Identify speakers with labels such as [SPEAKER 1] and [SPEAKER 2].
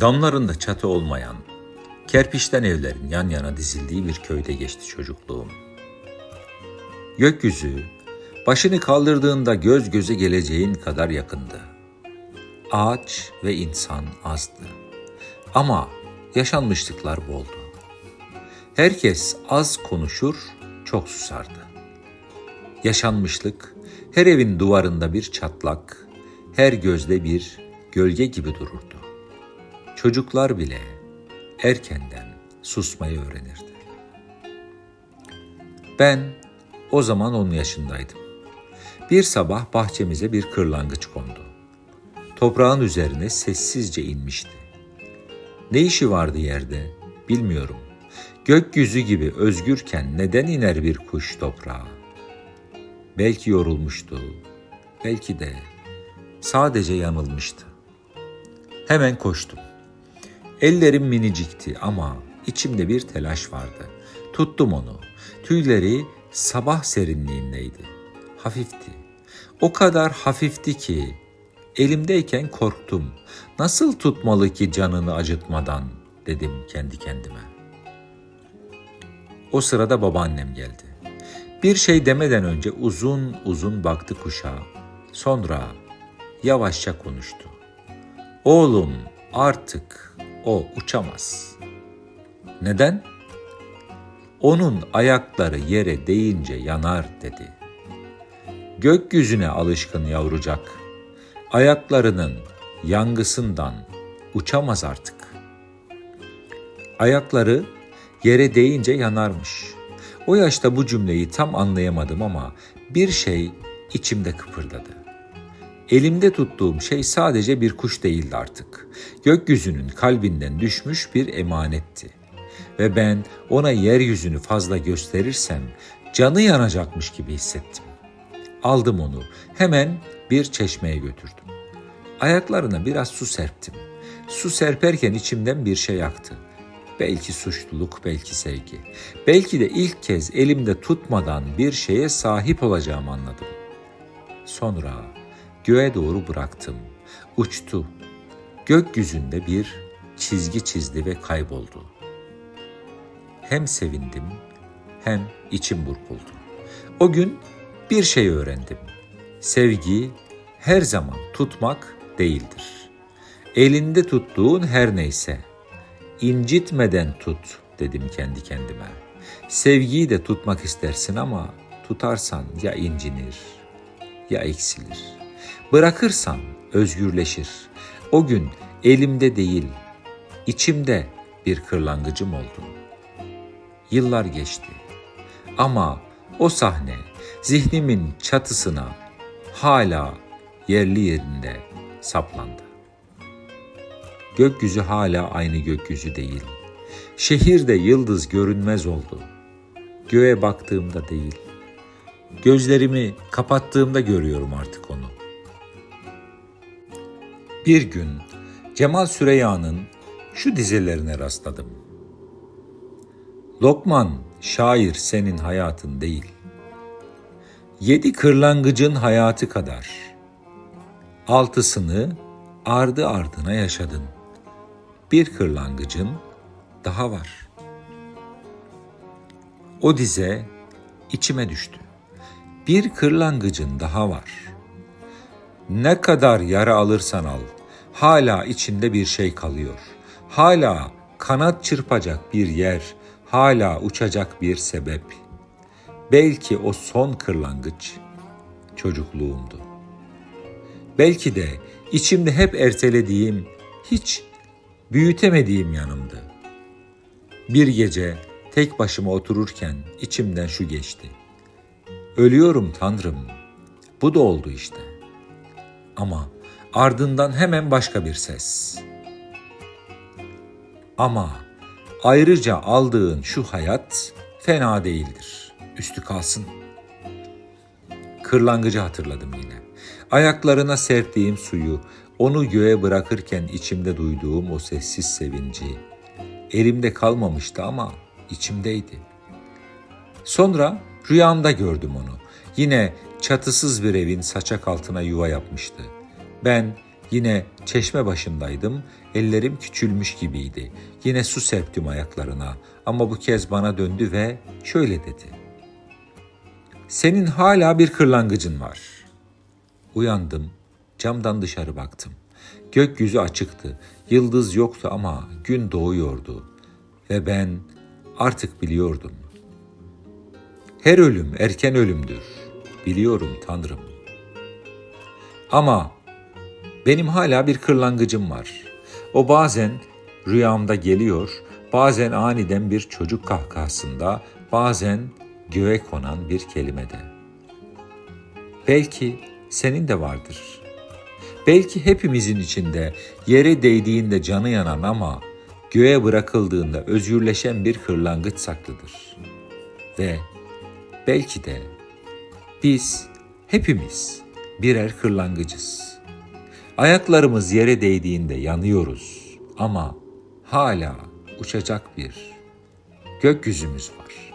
[SPEAKER 1] Damlarında çatı olmayan, kerpiçten evlerin yan yana dizildiği bir köyde geçti çocukluğum. Gökyüzü, başını kaldırdığında göz göze geleceğin kadar yakındı. Ağaç ve insan azdı. Ama yaşanmışlıklar boldu. Herkes az konuşur, çok susardı. Yaşanmışlık, her evin duvarında bir çatlak, her gözde bir gölge gibi dururdu. Çocuklar bile erkenden susmayı öğrenirdi. Ben o zaman 10 yaşındaydım. Bir sabah bahçemize bir kırlangıç kondu. Toprağın üzerine sessizce inmişti. Ne işi vardı yerde bilmiyorum. Gökyüzü gibi özgürken neden iner bir kuş toprağa? Belki yorulmuştu, belki de sadece yanılmıştı. Hemen koştum. Ellerim minicikti ama içimde bir telaş vardı. Tuttum onu. Tüyleri sabah serinliğindeydi. Hafifti. O kadar hafifti ki elimdeyken korktum. Nasıl tutmalı ki canını acıtmadan dedim kendi kendime. O sırada babaannem geldi. Bir şey demeden önce uzun uzun baktı kuşa. Sonra yavaşça konuştu. Oğlum artık o uçamaz. Neden? Onun ayakları yere değince yanar dedi. Gökyüzüne alışkın yavrucak. Ayaklarının yangısından uçamaz artık. Ayakları yere değince yanarmış. O yaşta bu cümleyi tam anlayamadım ama bir şey içimde kıpırdadı. Elimde tuttuğum şey sadece bir kuş değildi artık. Gökyüzünün kalbinden düşmüş bir emanetti. Ve ben ona yeryüzünü fazla gösterirsem canı yanacakmış gibi hissettim. Aldım onu, hemen bir çeşmeye götürdüm. Ayaklarına biraz su serptim. Su serperken içimden bir şey aktı. Belki suçluluk, belki sevgi. Belki de ilk kez elimde tutmadan bir şeye sahip olacağımı anladım. Sonra göğe doğru bıraktım. Uçtu. Gökyüzünde bir çizgi çizdi ve kayboldu. Hem sevindim hem içim burkuldu. O gün bir şey öğrendim. Sevgi her zaman tutmak değildir. Elinde tuttuğun her neyse incitmeden tut dedim kendi kendime. Sevgiyi de tutmak istersin ama tutarsan ya incinir ya eksilir. Bırakırsan özgürleşir. O gün elimde değil, içimde bir kırlangıcım oldum. Yıllar geçti. Ama o sahne zihnimin çatısına hala yerli yerinde saplandı. Gökyüzü hala aynı gökyüzü değil. Şehirde yıldız görünmez oldu. Göğe baktığımda değil. Gözlerimi kapattığımda görüyorum artık onu. Bir gün Cemal Süreyya'nın şu dizelerine rastladım. Lokman, şair senin hayatın değil. Yedi kırlangıcın hayatı kadar. Altısını ardı ardına yaşadın. Bir kırlangıcın daha var. O dize içime düştü. Bir kırlangıcın daha var. Ne kadar yara alırsan al, hala içinde bir şey kalıyor. Hala kanat çırpacak bir yer, hala uçacak bir sebep. Belki o son kırlangıç çocukluğumdu. Belki de içimde hep ertelediğim, hiç büyütemediğim yanımdı. Bir gece tek başıma otururken içimden şu geçti. Ölüyorum Tanrım. Bu da oldu işte. Ama ardından hemen başka bir ses. Ama ayrıca aldığın şu hayat fena değildir. Üstü kalsın. Kırlangıcı hatırladım yine. Ayaklarına serptiğim suyu, onu göğe bırakırken içimde duyduğum o sessiz sevinci. Elimde kalmamıştı ama içimdeydi. Sonra rüyamda gördüm onu. Yine çatısız bir evin saçak altına yuva yapmıştı. Ben Yine çeşme başındaydım, ellerim küçülmüş gibiydi. Yine su serptim ayaklarına ama bu kez bana döndü ve şöyle dedi. Senin hala bir kırlangıcın var. Uyandım, camdan dışarı baktım. Gökyüzü açıktı, yıldız yoktu ama gün doğuyordu. Ve ben artık biliyordum. Her ölüm erken ölümdür. Biliyorum Tanrım. Ama benim hala bir kırlangıcım var. O bazen rüyamda geliyor, bazen aniden bir çocuk kahkahasında, bazen göğe konan bir kelimede. Belki senin de vardır. Belki hepimizin içinde yere değdiğinde canı yanan ama göğe bırakıldığında özgürleşen bir kırlangıç saklıdır. Ve belki de biz hepimiz birer kırlangıcız. Ayaklarımız yere değdiğinde yanıyoruz ama hala uçacak bir gökyüzümüz var.